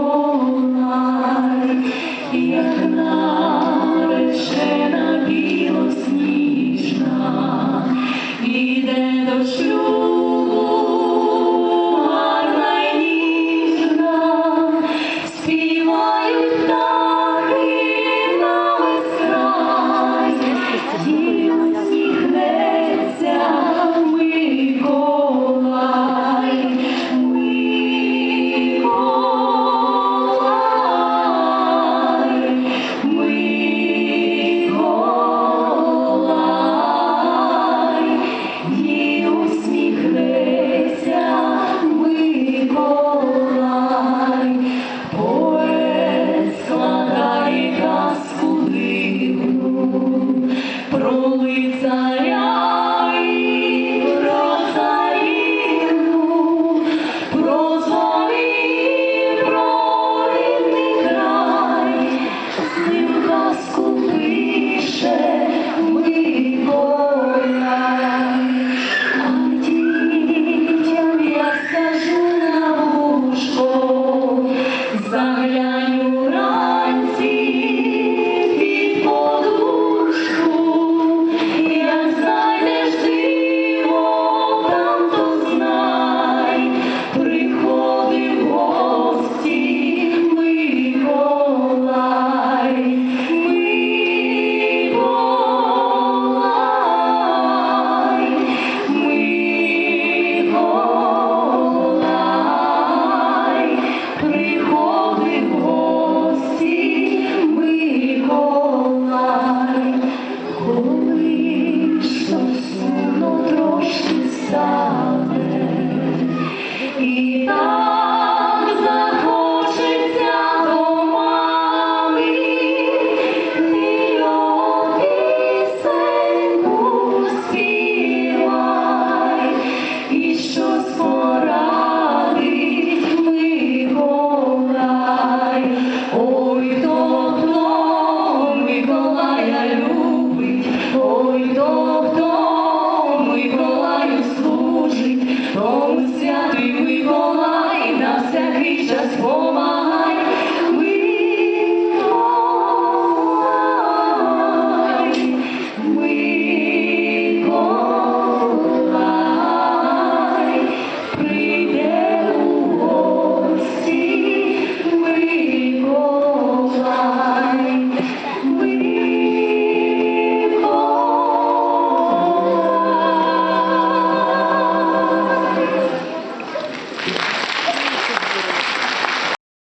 more. про Служить, тому святий Миколай на всякий час помагає.